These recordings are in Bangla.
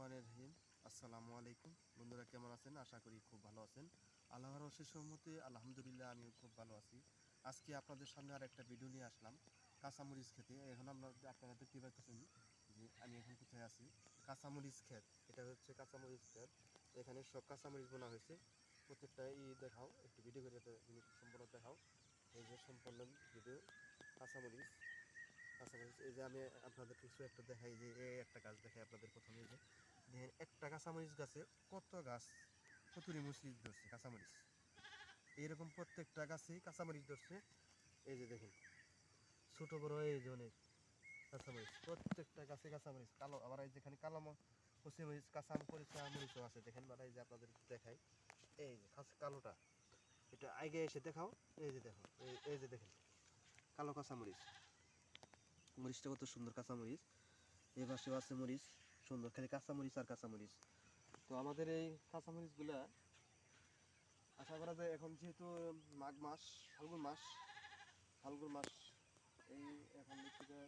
রহমানের রহিম। আসসালামু আলাইকুম। বন্ধুরা কেমন আছেন? আশা করি খুব ভালো আছেন। আল্লাহর অশেষ সহমতে আলহামদুলিল্লাহ আমিও খুব ভালো আছি। আজকে আপনাদের সামনে আর একটা ভিডিও নিয়ে আসলাম। কাঁচামরিচ খেতে। এখন আমরা আপনারা দেখতে পাচ্ছেন যে আমি এখন কোথায় আছি? কাঁচামরিচ ক্ষেত। এটা হচ্ছে কাঁচামরিচ ক্ষেত। এখানে সব কাঁচামরিচ বোনা হয়েছে। প্রত্যেকটা ই দেখাও। একটু ভিডিও করে সম্পূর্ণ দেখাও। এই যে সম্পূর্ণ ভিডিও কাঁচামরিচ। কাঁচামরিচ। এই যে আমি আপনাদের কিছু একটা দেখাই যে, এই একটা গাছ দেখাই আপনাদের প্রথমে যে। দেখেন একটা কাঁচামরিচ গাছে কত গাছ কতুরি মুসরিচ ধরছে কাঁচামরিচ? এইরকম প্রত্যেকটা গাছেই কাঁচামরিচ ধরছে। এই যে দেখেন, ছোট বড় এই যে অনেক কাঁচামরিচ, প্রত্যেকটা গাছে কাঁচামরিচ, কালো, আবার এই যেখানে কালো কচি মরিচ, কাঁচা পরিচা মরিচও আছে। দেখেন মানে এই যে আপনাদের দেখাই। এই যে কালোটা, এটা আগে এসে দেখাও। এই যে দেখো, এই এই যে দেখেন, কালো কাঁচামরিচ। মরিচটা কত সুন্দর কাঁচামরিচ। এই পাশেও আছে মরিচ। সুন্দর, খালি কাঁচামরিচ আর কাঁচামরিচ। তো আমাদের এই কাঁচামরিচগুলা, আশা করা যায় এখন যেহেতু মাঘ মাস, ফাল্গুন মাস ফাল্গুন মাস, এই এখন থেকে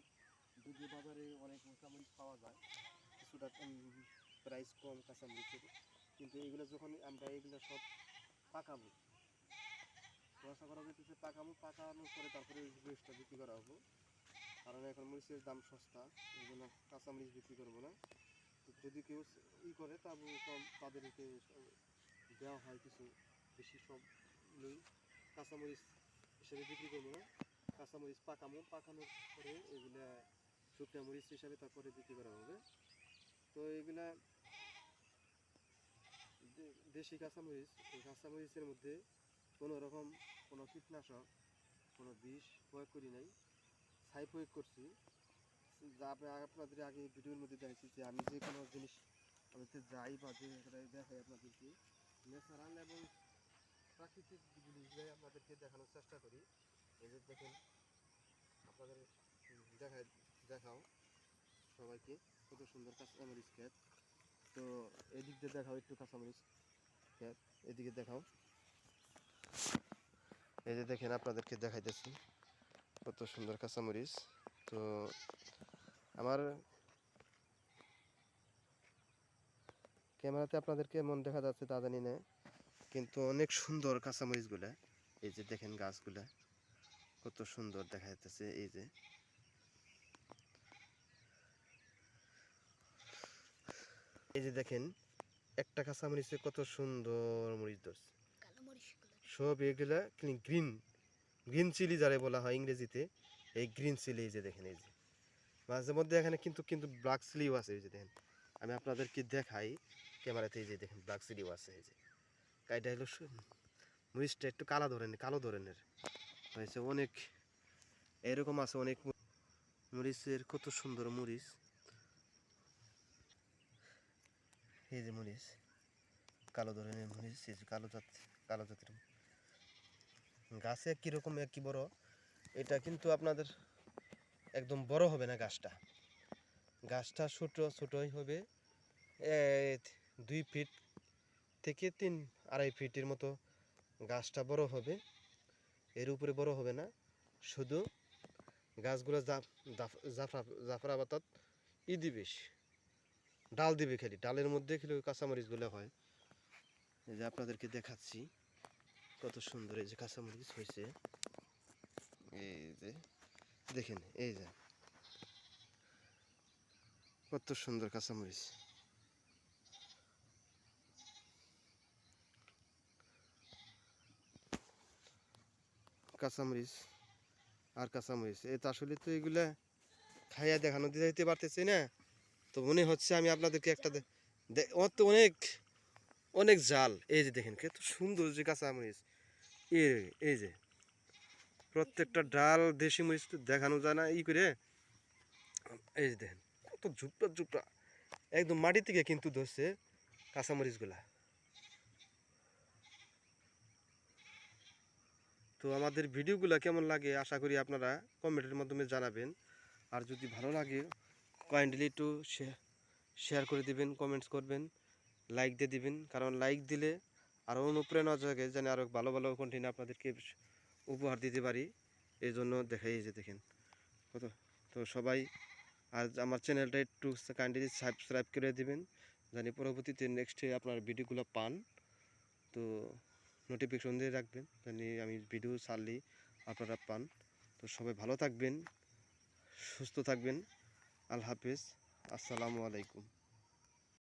দুধি বাজারে অনেক কাঁচামরিচ পাওয়া যায়। কিছুটা প্রাইস কম কাঁচামরিচের। কিন্তু এইগুলো যখন আমরা এইগুলো সব পাকাবো আশা করা যাইতেছে পাকাবো, পাকানোর পরে তারপরে এই জিনিসটা বিক্রি করা হব। কারণ এখন মরিচের দাম সস্তা, এই জন্য কাঁচামরিচ বিক্রি করব না। যদি কেউ ই করে তাদেরকে দেওয়া হয় কিছু বেশি সব নেই। কাঁচামরিচ হিসেবে বিক্রি করব না। কাঁচামরিচ পাকামো, পাকানোর পরে এগুলা শুকনা মরিচ হিসাবে তারপরে বিক্রি করা হবে। তো এগুলা দেশি কাঁচামরিচ এই কাঁচামরিচের মধ্যে কোনো রকম কোনো কীটনাশক, কোনো বিষ প্রয়োগ করি নাই। ছাই প্রয়োগ করছি। যা আপনি- আপনাদের আগে ভিডিওর মধ্যে দেখেছি যে আমি যে কোনো জিনিস আমি যাই বা যে দেখাই আপনাদেরকে, ন্যাচারাল এবং প্রাকৃতিক জিনিসগুলোই আপনাদেরকে দেখানোর চেষ্টা করি। যে দেখেন, আপনাদের দেখাই, দেখাও সবাইকে, কত সুন্দর কাঁচামরিচ ক্ষেত। তো এদিক দিয়ে দেখাও একটু কাঁচামরিচ ক্ষেত, এদিকে দেখাও। এই যে দেখেন, আপনাদেরকে দেখাইতেছি কত সুন্দর কাঁচামরিচ তো আমার ক্যামেরাতে আপনাদের কেমন দেখা যাচ্ছে তা জানি না। কিন্তু অনেক সুন্দর কাঁচামরিচগুলা। এই যে দেখেন গাছগুলা কত সুন্দর দেখা যাচ্ছে এই যে। এই যে দেখেন একটা কাঁচামরিচে কত সুন্দর মরিচ ধরছে। সব এগুলা গ্রিন গ্রিন চিলি যারে বলা হয় ইংরেজিতে এই গ্রিন চিলি এই যে দেখেন এই যে। মাঝে মধ্যে এখানে কিন্তু কিন্তু ব্ল্যাক চিলিও আছে, এই যে দেখেন। আমি আপনাদেরকে দেখাই ক্যামেরাতে, এই যে দেখেন ব্ল্যাক চিলিও আছে, এই যে। কাইটা হলো মরিচটা একটু কালো ধরনের কালো ধরনের। হয়েছে অনেক, এরকম আছে অনেক মরিচের কত সুন্দর মরিচ। এই যে মরিচ, কালো ধরনের মরিচ, এই যে কালো জাত কালো জাতের। গাছে কীরকম কি বড়, এটা কিন্তু আপনাদের একদম বড় হবে না গাছটা। গাছটা ছোট, ছোটই হবে। দুই ফিট থেকে তিন, আড়াই ফিটের মতো গাছটা বড় হবে। এর উপরে বড় হবে না। শুধু গাছগুলো জাফ- জাফ- জাফরা জাফরা পাতাত ই দিবে ডাল দিবে খালি। ডালের মধ্যে খালি ওই কাঁচামরিচগুলো হয়। এই যে আপনাদেরকে দেখাচ্ছি। কত সুন্দর এই যে কাঁচামরিচ হয়েছে। এই যে দেখেন, এই যে। কত সুন্দর কাঁচামরিচ। কাঁচামরিচ আর কাঁচামরিচ এটা আসলে তো এগুলা খাইয়া দেখানো দিতে পারতেছি না। তো মনে হচ্ছে আমি আপনাদেরকে একটা তো অনেক অনেক জাল। এই যে দেখেন, কত সুন্দর যে কাঁচামরিচ। এই এই যে। প্রত্যেকটা ডাল, দেশি মরিচ দেখানো যায় না, ই করে। এই যে দেখেন, কত ঝুপড়া ঝুপড়া। একদম মাটি থেকে কিন্তু ধরছে কাঁচামরিচগুলা তো আমাদের ভিডিওগুলো কেমন লাগে আশা করি আপনারা কমেন্টের মাধ্যমে জানাবেন। আর যদি ভালো লাগে কাইন্ডলি একটু শেয়ার করে দিবেন কমেন্টস করবেন লাইক দিয়ে দিবেন। কারণ লাইক দিলে আরও অনুপ্রেরণা জাগে, যেন আরও ভালো ভালো কন্টেন্ট আপনাদেরকে উপহার দিতে পারি এই জন্য দেখাই যে দেখেন। কত? তো সবাই আর আমার চ্যানেলটা একটু কাইন্ডলি সাবস্ক্রাইব করে দিবেন, জানি পরবর্তীতে নেক্সটে আপনার ভিডিওগুলো পান। তো নোটিফিকেশন দিয়ে রাখবেন, জানি আমি ভিডিও ছাড়লেই আপনারা পান। তো সবাই ভালো থাকবেন, সুস্থ থাকবেন। আল্লাহ হাফেজ। আসসালামু আলাইকুম।